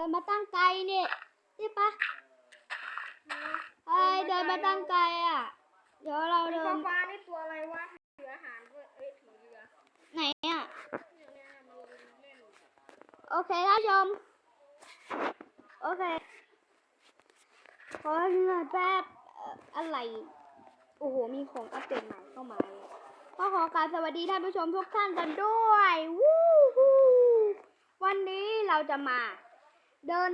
ดินมาตั้งไกลนี่ใช่ปะเอ้ยเดินมาตั้งไกลอะ เดี๋ยวเราไอ้เดิฟ้านฟ้านี่ตัวอะไรวะถืออาหารด้วยเอ้ยถือเรือไหนอะเนี่ยเนี่ยมาลงเล่นโอเคท่านผู้ชมโอเคขอเหนื่อยแป๊บเอ่ออะไร โอ้โห มีของอัปเดตใหม่เข้ามาเลยก็ขอการสวัสดีท่านผู้ชมทุกท่านกันด้วย วู้ฮู้วันนี้เราจะมา เดิน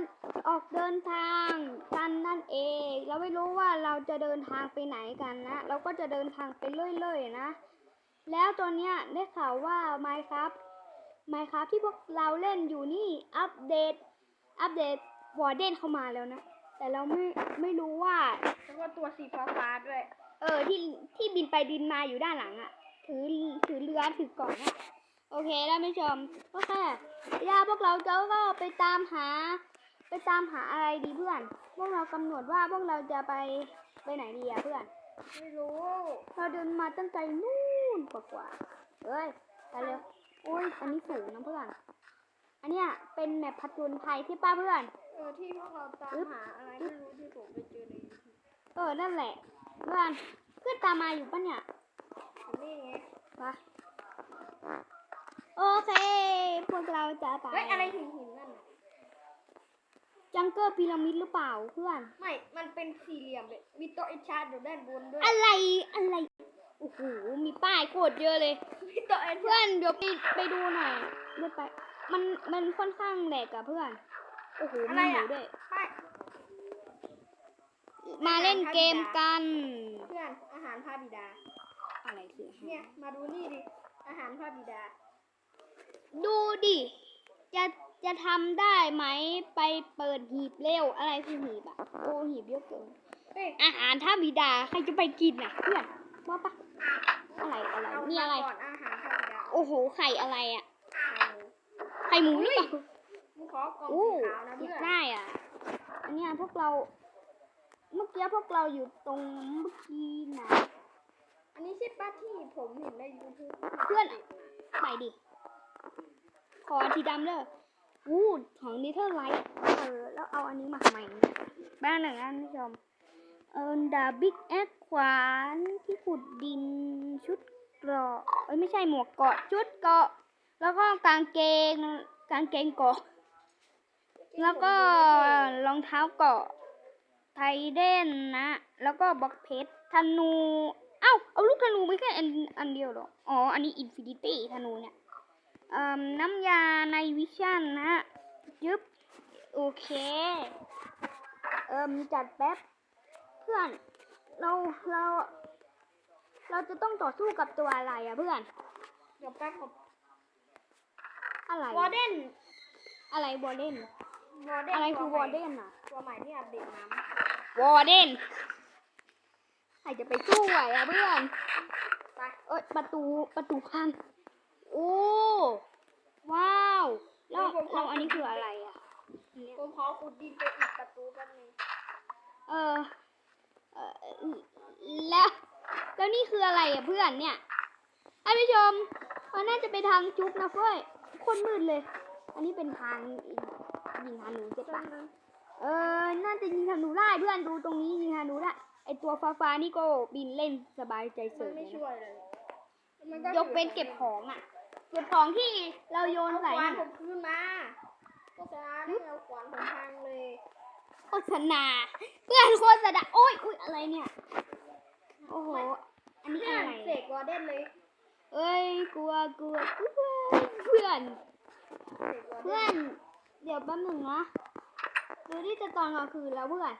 ออกเดินทางกันนั่นเอง เราไม่รู้ว่าเราจะเดินทางไปไหนกันนะ เราก็จะเดินทางไปเรื่อยๆนะ แล้วตัวเนี้ยได้ข่าวว่า Minecraft Minecraft ที่พวกเราเล่นอยู่นี่อัปเดต อัปเดตวอร์เดนเข้ามาแล้วนะ แต่เราไม่ไม่รู้ว่า แล้วก็ตัวสีฟ้าฟ้าๆด้วย เออที่ที่บินไปบินมาอยู่ด้านหลังอะ่ะถือถือเรือถือกล่องอะ โอเคท่านผู้ชมก็แค่ย่าพวกเราจะก็ไปตามหา ไปตามหาอะไรดีเพื่อน พวกเรากำหนดว่าพวกเราจะไปไปไหนดีอะเพื่อน ไม่รู้ เราเดินมาตั้งใจนู่นกว่ากว่าเอ้ยไปเร็วโอ้ยอันนี้สูงนะเพื่อน อันเนี้ยเป็นแมปพัฒนไทยที่ป้าเพื่อน เออที่พวกเราตามอึ๊บหาอะไรไม่รู้ที่ผมไปเจอในยูทูบเออ นั่นแหละ เพื่อน เพื่อนตามมาอยู่ปะเนี่ยนี่ไงปะ โอเค พวกเราจะไปเฮ้ยอะไรหินหินๆนั่นน่ะจังเกอร์พีระมิดหรือเปล่าเพื่อน ไม่ มันเป็นสี่เหลี่ยมเลย มีโต๊ะไอชาร์ดอยู่ด้านบนด้วย อะไรอะไรโอ้โหมีป้ายโคตรเยอะเลย มีโต๊ะไอเพื่อนเดี๋ยวไปไปดูหน่อยเดี๋ยวไป มันมันค่อนข้างแหลกอะเพื่อนโอ้โหมีหมูด้วยไปมาเล่นเกมกัน เพื่อนอาหารพระบิดา อะไรคืออาหารเนี่ย มาดูนี่ดิ อาหารพระบิดา ดูดิ จะจะทำได้ไหมไปเปิดหีบเร็วอะไรคือหีบอะโอ้หีบเยอะเกินเฮ้ยอาหารท่าบิดาใครจะไปกินน่ะเพื่อนว่าปะอะไรอะไรเอานี่อะไรมาก่อนอาหารพระบิดาโอ้โหไข่อะไรอะเอาหมูไข่หมูหรือเปล่ามึงขอกล่องโอ้สีขาวนะอเพื่ยาอกนได้อะอันเนี้ยพวกเรา เมื่อกี้พวกเราอยู่ตรงเมื่อกี้นะอันนี้ใช่ป้าที่ผมเห็นในยูทูบเพื่อนไปดิ ขอทีดำเลยวูดของนิเทอร์ไลท์เออแล้วเอาอันนี้มาทำไมเนี่ยบ้านหนึ่งอันผู้ชมเออดาบิ๊กแอคขวานที่ขุดดินชุดเกราะเอ้ยไม่ใช่หมวกเกาะชุดเกาะ แล้วก็กางเกงกางเกงเกาะ แล้วก็รองเท้าเกาะไทเดนนะ แล้วก็บล็อกเพชรธนู เอ้า เอาลูกธนูไปแค่อันอันเดียวหรอ อ๋อ อันนี้อินฟินิตี้ธนูเนี่ย น้ำยาในวิชั่นนะยึบโอเคเอิมจัดแป๊บเพื่อนเราเรา เราจะต้องต่อสู้กับตัวอะไรอะเพื่อนเดี๋ยวแป๊บผมอะไรวอร์เดนอะไรวอร์เดนวอร์เดนอะไรคือวตัวอใหม่ร์เดนอะตัวใหม่ที่อัปเดตน้วอร์เดนใครจะไปสู้ไหวอะเพื่อนำไปเอ้ยประตูประตูพังโอ้ ว้าว แล้วแล้วอันนี้คืออะไรอะเนี่ยผมขอขุดดินไปอีกประตูแป๊บนึงเออเออแล้วแล้วนี่คืออะไรอะเพื่อนเนี่ยท่านผู้ชมมันน่าจะไปทางจุกนะเฟ้ยโคนมืดเลย อันนี้เป็นทางยิงธนูใช่ปะเออ น่าจะยิงธนูได้เพื่อนดูตรงนี้ยิงธนูได้ไอตัวฟ้าฟ้าๆนี่ก็บินเล่นสบายใจเสมัยนไม่เลยช่นะวยเลยมันยกเป็นเก็บของอะ เก็บของที่เราโยนเอาใส่ขวานน่ะผมคืนมาโฆษณาเนี่ยเอาขวานผมพังเลยโฆษณาเพื่อนโฆษณาโอ้ยอุ้ยอะไรเนี่ย โอ้โห อันนี้เพื่ออะนไรเสกวอร์เดนเลยเอ้ยกลัวกลัวกลัวเพื่อนเสกวอร์เดเพื่อนนเดี๋ยวแป๊บหนึ่งนะดูที่จะตอนกลางคืนแล้วเพื่อน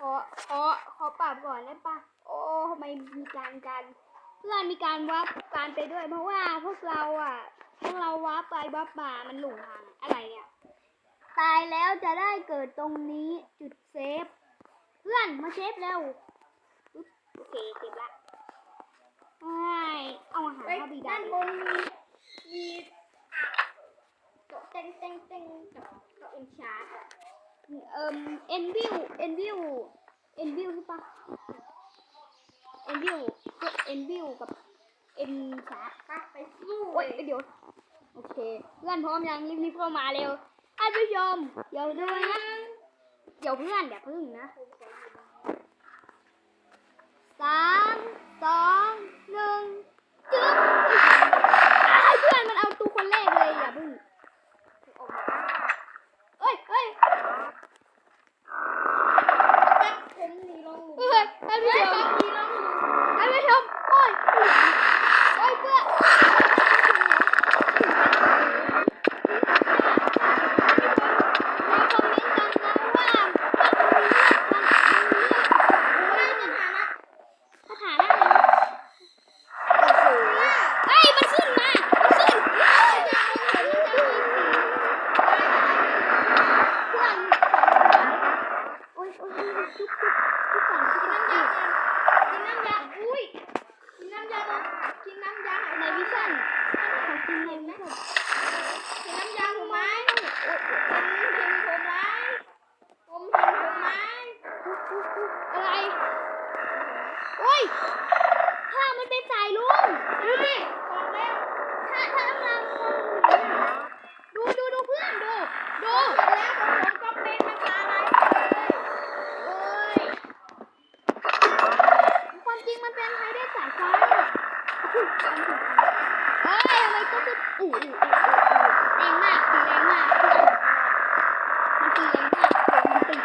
ขอขอขอปรับก่อนได้ปะโอ้ทำไมมีการการเพื่อนมีการวับการไปด้วย เพราะว่าพวกเราอะพวกเราวับไปวับมามันหลงทางอะอะไรเนี่ยตายแล้วจะได้เกิดตรงนี้จุดเซฟ เพื่อนมาเซฟเร็วอุ๊ยโอเคเก็บละไอ้ยเอาอาหารเฮ้ยพระบิดาด้านบนมีมีโต๊ะเต็งเต็งเต็งกับกับอินชาร์ดอะเอ่มเอ็นวิวเอ็นวิวเอ็นวิวใช่ปะ เอ็นวิวก็เอ็นวิวกับเอ็นชาร์ไปไปสู้โอ้ยเลยเดี๋ยว โอเค เพื่อนพร้อมยังรีบๆเข้ามาเร็วท่านผู้ชมเดี๋ยวดูนะ เดี๋ยวเพื่อนเดี๋ยวพึ่งนะสามสองหนึ่งจึ๊บอ้าวเพื่อนมันเอาตัวคนแรกเลยอย่าพึ่งออกมาเอ้ยเอ้ยแป๊บผมหนีลงหลุมเอ้ยท่านผู้ชม หนีลงหลุม ท่านผู้ชมโอ้ยโอ้ยเพื่อนในคอมเมนต์กันนะว่าว่าคุณมีเรื่องมันมันเรื่อง สถานะ สถานะอะไรนะโอ้โหเฮ้ยมันขึ้นมา มันขึ้นเฮ้ยเพื่อนโอ้ยโอ้ยจุ๊บจุ๊บจุ๊บก่อน กิน จุ๊บ น้ำ ก่ ยา อน กินน้ำยา อุ้ย กินน้ำยานะกินน้ำยา ในวิชั่นขอกินในวิชั่น กินน้ำยาผมไหมเห็นเห็นผมไหมผมเห็นผมไหม อะไรโอ้ยผ้ามันเป็นสายลุงดูดิ บอกแล้ว ถ้าถ้าเอามาดูดูดูเพื่อนดูดู เห็นแล้วผมก็เป็นน้ำยาอะไรเลยโอ้ย ความจริงมันเป็นไฮเดรสายฟ้าเอ้ยทำไมก็คืออู้อู้อู้อู้แรงมากตีแรงมากเพื่อนมันตีแรงมากมันตี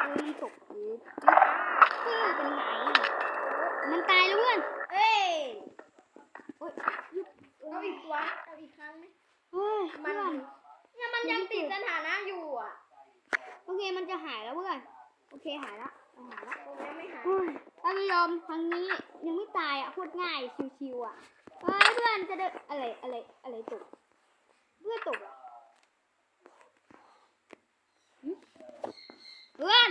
เอ้ยตกปึ๊บปึ๊บเป็นไงมันตายแล้วเพื่อน เอ้ย โอ้ยยุบ เอาอีกตัวเอาอีกครั้งไหม เฮ้ย มั เพื่ น อน เนี่ยมันยังติดสถานะอยู่อะ โอเคมันจะหายแล้วเพื่อนโอ เคหายละหายละผมยังไม่หายเฮ้ยท่านผู้ชมครั้งนี้ยังไม่ตายอะโคตรง่ายชิวๆอะเฮ้ยเพื่อนจะเดินอะไรอะไรอะไรตกเพื่อนตกอะหึเพื่อน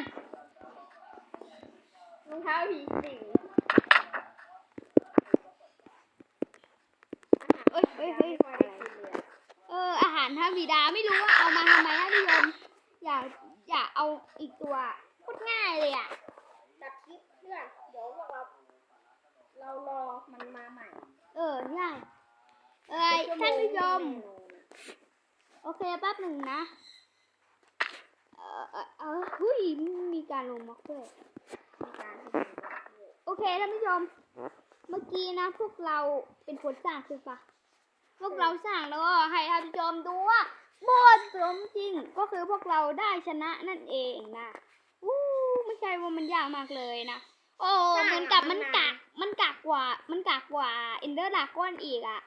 รองเท้าผีสิงเอ้ยเฮ้ยเฮ้ยอะไรเอออาหารท่าบิดาไม่รู้ว่าเอามาทำไมท่านผู้ชมอย่าอย่าเอาอีกตัวโคตร ง่ายเลยอะตัดคลิปเพื่อนเดี๋ยวพวกเรา เรารอมันมาใหม่ เออง่ายเอ้ยท่านผู้ชม โอเคแป๊บหนึ่งนะ เออเออเออหุ้ยมีการลงม็อกด้วยมีการที่มันจะเกิดโอเคท่านผู้ชม เมื่อกี้นะ พวกเราเป็นคนสร้างใช่ปะพวกเราสร้างแล้วก็ให้ท่านผู้ชมดูว่าบทสมจริงก็คือพวกเราได้ชนะนั่นเองนะอู้ไม่ ใช่ว่ามันยากมากเลยนะ โอ้เหมือนกับมันกากมันกากกว่า มันกากกว่าเอนเดอร์ดากอนอีกอะ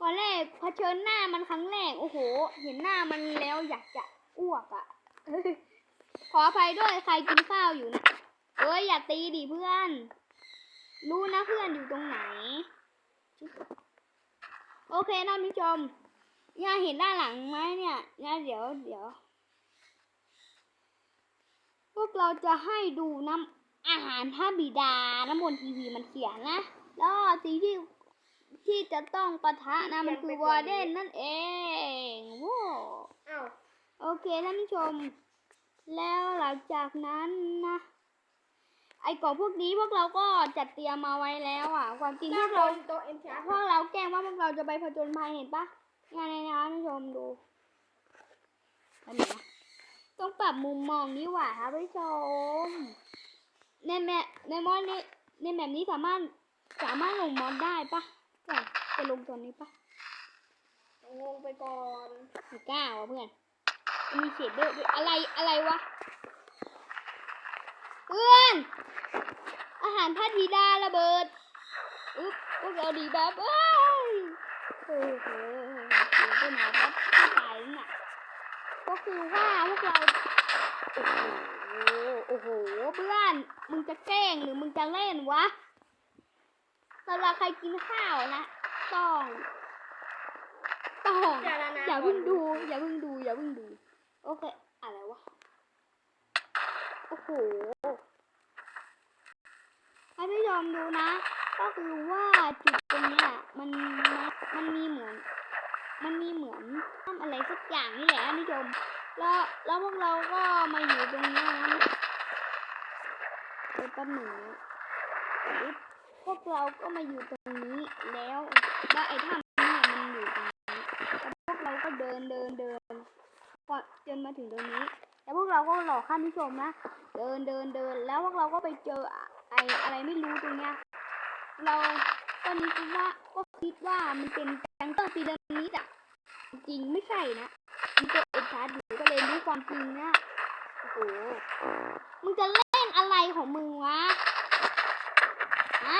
ตอนแรกเผชิญหน้ามันครั้งแรกโอ้โห เห็นหน้ามันแล้วอยากจะอ้วกอะขออภัยด้วยใครกินข้าวอยู่นะเอ้ยอย่าตีดิเพื่อน รู้นะเพื่อนอยู่ตรงไหน โอเคท่านผู้ชมย่าเห็นด้านหลังไหมเนี่ยย่าเดี๋ยวเดี๋ยวพ วกเราจะให้ดูน้ำอาหารพระบิดาน้ำบนทีวีมันเขียนนะ แล้วสิ่งที่ที่จะต้องปะทะนะมันคือวอร์เดนนั่นเองว้าวอ้าวโอเคท่านผู้ชม แล้วหลังจากนั้นนะไอ้กล่องพวกนี้พวกเราก็จัดเตรียมมาไว้แล้วอะ ความจริงพวกเราโตัวเอ็นชาร์พวกเราแกล้งว่าพวกเราจะไปผจญภัยเห็นปะงานในนะท่านผู้ชมดูอันนี้นะ ต้องปรับมุมมองนี้หว่าครับผู้ชม ในแมในมอดนี้ในแบบนี้สามารถสามารถลงมอดได้ปะก่อนจะลงตัวนี้ปะงงไปก่อนไม่กล้าวะเพื่อน มีเฉดเดอร์ด้วยอะไรอะไรวะ เพื่อน อาหารพัทธีดาระเบิดอึ๊บพวกเราดีแบบเอ้ยเออเออเดี๋ยวไปไหนครับไม่ตายแล้วน่ะ ก็คือว่าพวกเรา โอ้โห โอ้โห เพื่อน มึงจะแกล้งหรือมึงจะเล่นวะสำหรับใครกินข้าวนะ ต้องต้องจารณาอย่าเพิ่งดู อย่าเพิ่งดู อย่าเพิ่งดู โอเค อะไรวะ โอ้โหให้พี่ยอมดูนะ ก็คือว่าจุดตรงเนี้ยมันมันมันมีเหมือน มันมีเหมือนทำอะไรสักอย่างนี่แหละนผู้ชมแล้วแล้วพวกเราก็มาอยู่ตรงนี้นะเดี๋ยวแป๊บหนึ่งนะปึ๊บพวกเราก็มาอยู่ตรงนี้แล้วแล้วไอ้ถ้ำเนี่ยมันอยู่ตรงนี้แล้วพวกเราก็เดินเดินเดินพอจนมาถึงตรงนี้ แล้วพวกเราก็หลอกท่านผู้ชมนะเดินเดินเดินแล้วพวกเราก็ไปเจอไอ้อะไรไม่รู้ตรงเนี้ยเราก็นึกว่าก็ คิดว่ามันเป็นแจังเกอร์ปีระมิดอะจริงไม่ใช่นะมันตัวเอ็ดชาร์ดหนูก็เลยรู้ความจริงนะโอ้โหมึงจะเล่นอะไรของมึงวะฮะ